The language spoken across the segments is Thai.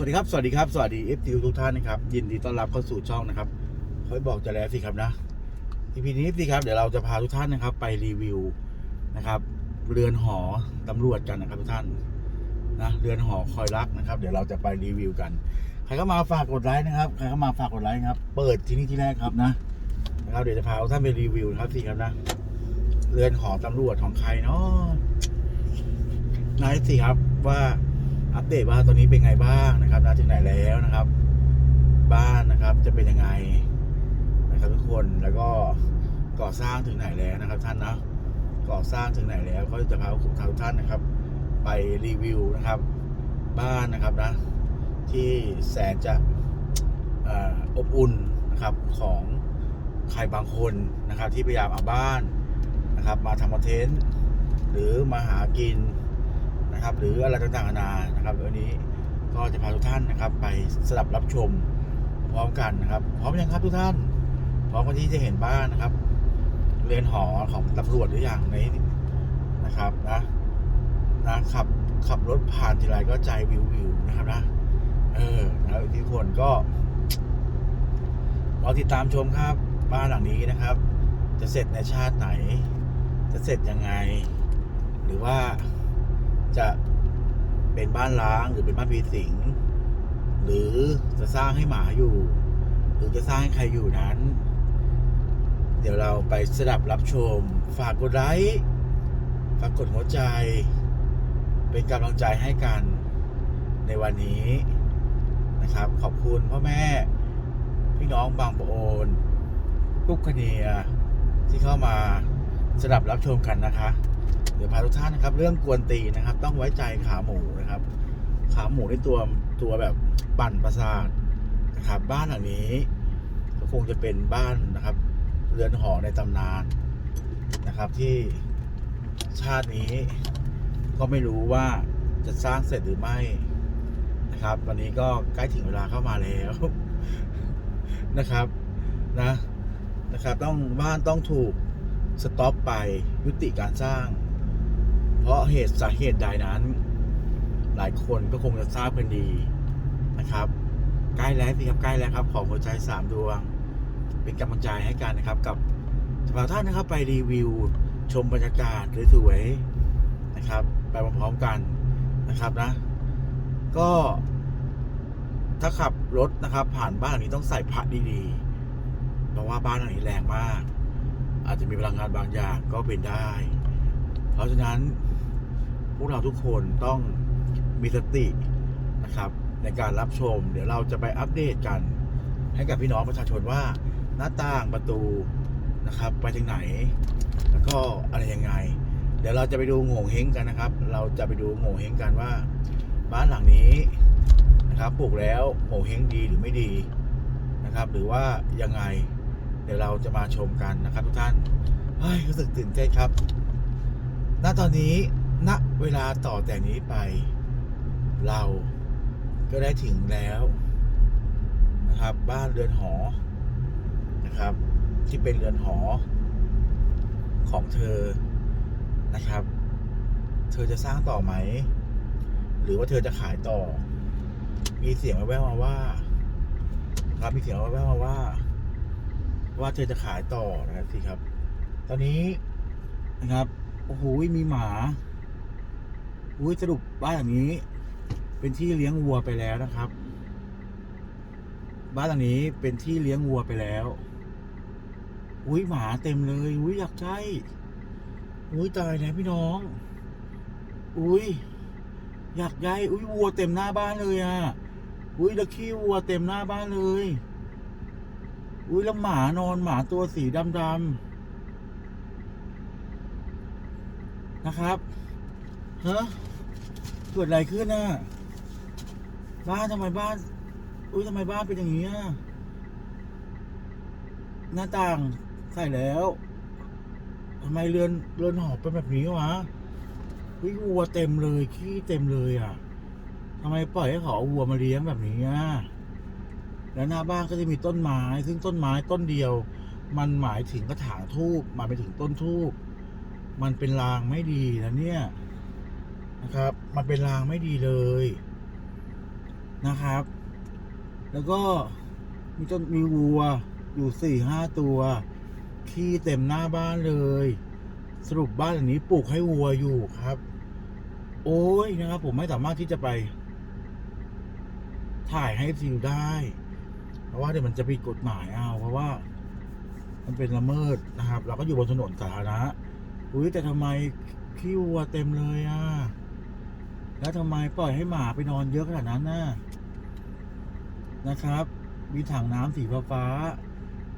วัสดีครับ สวัสดีครับ สวัสดีเอฟทีทุกท่านนะครับ ยินดีต้อนรับเข้าสู่ช่องนะครับค่อยบอกจะแล้วสิครับนะทีพีนี้สิครับเดี๋ยวเราจะพาทุกท่านนะครับ ไปรีวิวนะครับ เรือนหอตำรวจกันนะครับทุกท่านนะเรือนหอคอยรักนะครับ เดี๋ยวเราจะไปรีวิวกันใครก็มาฝากกดไลค์นะครับใครก็มาฝากกดไลค์นะครับ เปิดที่นี่ที่แรกครับนะนะครับเดี๋ยวจะพาทุกท่านไปรีวิวนะครับสิครับนะเรือนหอตำรวจของใครเนาะนายสิครับว่า อัปเดตว่าตอนนี้เป็นไงบ้างนะครับนะถึงไหนแล้วนะครับ บ้านนะครับจะเป็นยังไงนะครับทุกคนแล้วก็ก่อสร้างถึงไหนแล้วนะครับ ท่านนะก่อสร้างถึงไหนแล้วก็จะพาทุกท่านนะครับ ไปรีวิวนะครับ บ้านนะครับนะที่แสนจะเอ่ออบอุ่นนะครับของใครบางคนนะครับ ที่พยายามเอาบ้านนะครับ มาทำคอนเทนต์หรือมาหากิน นะครับ หรืออะไรต่างๆนานานะครับวันนี้ก็จะพาทุกท่านนะครับ ไปสลับรับชมพร้อมกันนะครับ พร้อมยังครับทุกท่าน พร้อมกันที่จะเห็นบ้านนะครับ เรือนหอของตำรวจหรืออย่างนี้นะครับนะนะขับขับรถผ่านทีไรก็ใจวิววิวนะครับนะ เออแล้วทุกคนก็รอติดตามชมครับ บ้านหลังนี้นะครับ จะเสร็จในชาติไหน จะเสร็จยังไง หรือว่า จะเป็นบ้านล้างหรือเป็นบ้านผีสิง หรือจะสร้างให้หมาอยู่ หรือจะสร้างให้ใครอยู่นั้น เดี๋ยวเราไปสดับรับชม ฝากกดไลค์ฝากกดหัวใจ เป็นกำลังใจให้กันในวันนี้นะครับ ขอบคุณพ่อแม่ พี่น้องบางปะโอนกุ๊กคเนียที่เข้ามาสดับรับชมกันนะคะ เดี๋ยวพาทุกท่านนะครับ เรื่องกวนตีนะครับ ต้องไว้ใจขาหมูนะครับ ขาหมูในตัวตัวแบบปั่นประสาทนะครับ บ้านหลังนี้ ก็คงจะเป็นบ้านนะครับ เรือนหอในตำนานนะครับที่ชาตินี้ก็ไม่รู้ว่าจะสร้างเสร็จหรือไม่นะครับตอนนี้ก็ใกล้ถึงเวลาเข้ามาแล้วนะครับนะนะครับ ต้องบ้านต้องถูกสต็อปไปยุติการสร้าง เพราะเหตุสาเหตุใดนั้น หลายคนก็คงจะทราบกันดีนะครับ ใกล้แล้วสิครับใกล้แล้วครับ ของหัวใจสามดวง เป็นกำลังใจให้กันนะครับ กับสาวท่านนะครับไปรีวิว ชมบรรยากาศสวยๆนะครับ ไปพร้อมๆกันนะครับนะ ก็ถ้าขับรถนะครับ ผ่านบ้านหลังนี้ต้องใส่พระดีๆ เพราะว่าบ้านหลังนี้แรงมาก อาจจะมีพลังงานบางอย่างก็เป็นได้ เพราะฉะนั้น วกเราทุกคนต้องมีสตินะครับ ในการรับชม เดี๋ยวเราจะไปอัปเดตกัน ให้กับพี่น้องประชาชนว่า หน้าต่างประตูนะครับ ไปถึงไหน แล้วก็อะไรยังไง เดี๋ยวเราจะไปดูโง่เฮงกันนะครับ เราจะไปดูโง่เฮงกันว่า บ้านหลังนี้นะครับปลูกแล้วโง่เฮงดีหรือไม่ดีนะครับ หรือว่ายังไง เดี๋ยวเราจะมาชมกันนะครับทุกท่านเฮ้ยรู้สึกตื่นเต้นครับ ณตอนนี้ ณเวลาต่อแต่นี้ไป เราก็ได้ถึงแล้วนะครับ บ้านเรือนหอนะครับ ที่เป็นเรือนหอ ของเธอนะครับ เธอจะสร้างต่อไหม หรือว่าเธอจะขายต่อ มีเสียงแว่วๆมาว่าครับมีเสียงแว่วๆมาว่า ว่าเธอจะขายต่อนะครับสิครับ ตอนนี้นะครับโอ้โหมีหมา อุ้ยสรุปบ้านหลังนี้ เป็นที่เลี้ยงวัวไปแล้วนะครับ บ้านหลังนี้เป็นที่เลี้ยงวัวไปแล้ว อุ้ยหมาเต็มเลยอุ้ยอยากใช้อุ้ยตายแล้วพี่น้อง อุ้ยอยากย้ายอุ้ยวัวเต็มหน้าบ้านเลยอะอุ้ยแล้วขี้วัวเต็มหน้าบ้านเลย อุ้ยแล้วหมานอนหมาตัวสีดำๆนะครับฮะ เกิดอะไรขึ้นน่ะ บ้านทำไมบ้าน อุ้ยทำไมบ้านเป็นอย่างนี้อะ หน้าต่างใส่แล้วทำไมเรือนเรือนหอเป็นแบบนี้วะวิวัวเต็มเลยขี้เต็มเลยอะทำไมปล่อยให้เขาเอาวัวมาเลี้ยงแบบนี้อะแล้วหน้าบ้านก็จะมีต้นไม้ ซึ่งต้นไม้ต้นเดียว มันหมายถึงกระถางทูบหมายไปถึงต้นทูบมันเป็นรางไม่ดีนะเนี่ย นะครับ มันเป็นรางไม่ดีเลยนะครับ แล้วก็มีต้นมีวัวอยู่สี่ห้าตัว ขี้เต็มหน้าบ้านเลย สรุปบ้านหลังนี้ปลูกให้วัวอยู่ครับ โอ้ยนะครับ ผมไม่สามารถที่จะไป ถ่ายให้ฟิวได้ เพราะว่าเดี๋ยวมันจะผิดกฎหมายเอาเพราะว่า มันเป็นละเมิดนะครับ เราก็อยู่บนถนนสาธารณะอุ้ยแต่ทำไมขี้วัวเต็มเลยอะ แล้วทำไมปล่อยให้หมาไปนอนเยอะขนาดนั้นน่ะนะครับ มีถังน้ำสีฟ้า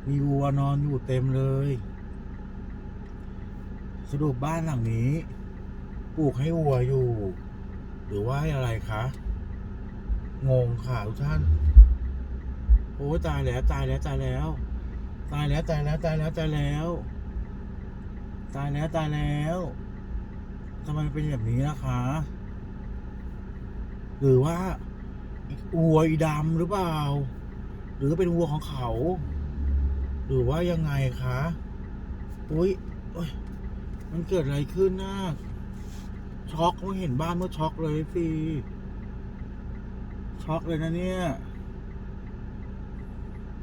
มีวัวนอนอยู่เต็มเลย สรุปบ้านหลังนี้ ปลูกให้วัวอยู่ หรือว่าให้อะไรคะ งงค่ะทุกท่าน โอ้ตายแล้วตายแล้วตายแล้ว ตายแล้วตายแล้วตายแล้วตายแล้ว ตายแล้วตายแล้วทำไมเป็นแบบนี้นะคะ หรือว่าวัวอีดำหรือเปล่า หรือเป็นวัวของเขา หรือว่ายังไงคะอุ้ยโอ้ยมันเกิดอะไรขึ้นนะช็อกเมื่อเห็นบ้านเมื่อช็อกเลยฟีช็อกเลยนะเนี่ย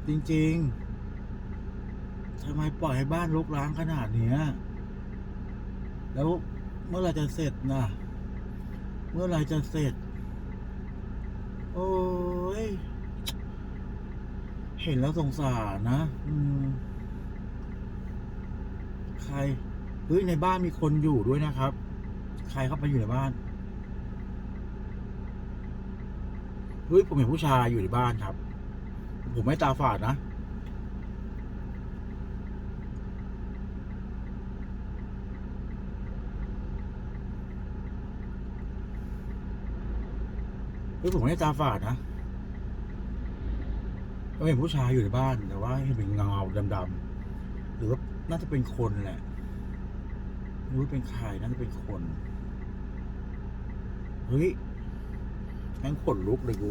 จริงๆทำไมปล่อยให้บ้านรกร้างขนาดเนี้ย แล้วเมื่อไรจะเสร็จนะเมื่อไรจะเสร็จ โอ้ย เห็นแล้วสงสารนะอืมใครเฮ้ยในบ้านมีคนอยู่ด้วยนะครับ ใครเข้าไปอยู่ในบ้านเฮ้ยผมเห็นผู้ชายอยู่ในบ้านครับ ผมไม่ตาฝาดนะ เฮ้ยผมไม่ได้ตาฝาดนะก็เห็นผู้ชายอยู่ในบ้านแต่ว่าเห็นเป็นเงาดำๆหรือว่าน่าจะเป็นคนแหละไม่รู้เป็นใครน่าจะเป็นคน เฮ้ยงั้นขนลุกเลยกู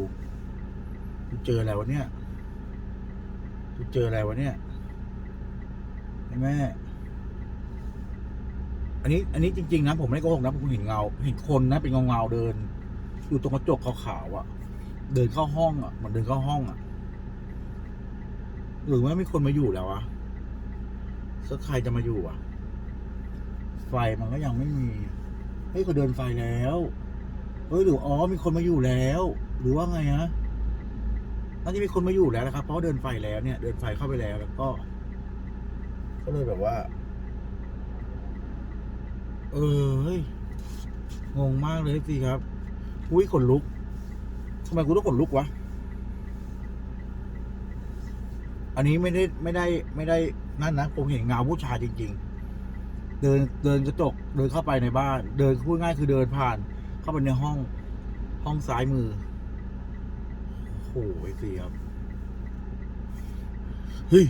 กูเจออะไรวะเนี่ยกูเจออะไรวะเนี่ยไอ้แม่ อันนี้ อันนี้จริง ๆ นะ ผมไม่ได้โกหกนะผมเห็นเงา เห็นคนนะ เป็นเงาเงาๆเดิน อยู่ตรงกระจกขาวๆอะ เดินเข้าห้องอะเหมันเดินเข้าห้องอะ หรือว่ามีคนมาอยู่แล้วอะสักใครจะมาอยู่อะไฟมันก็ยังไม่มี เฮ้ยเขาเดินไฟแล้ว เฮ้ยหรืออ๋อมีคนมาอยู่แล้ว หรือว่าไงฮะตอน่าจะมีคนมาอยู่แล้วนะครับ เพราะเดินไฟแล้วเนี่ย เดินไฟเข้าไปแล้วแล้วก็ ก็เลยแบบว่า เออเฮ้ยงงมากเลยสิครับ อุ้ยขนลุกทำไมกูต้องขนลุกวะ อันนี้ไม่ได้ไม่ได้ไม่ได้นั่นนะผมเห็นเงาผู้ชายจริง ๆ เดินเดินกระจกเดินเข้าไปในบ้าน เดินพูดง่ายคือเดินผ่าน เข้าไปในห้อง ห้องซ้ายมือโอ้โหไอ้สิครับเฮ้ย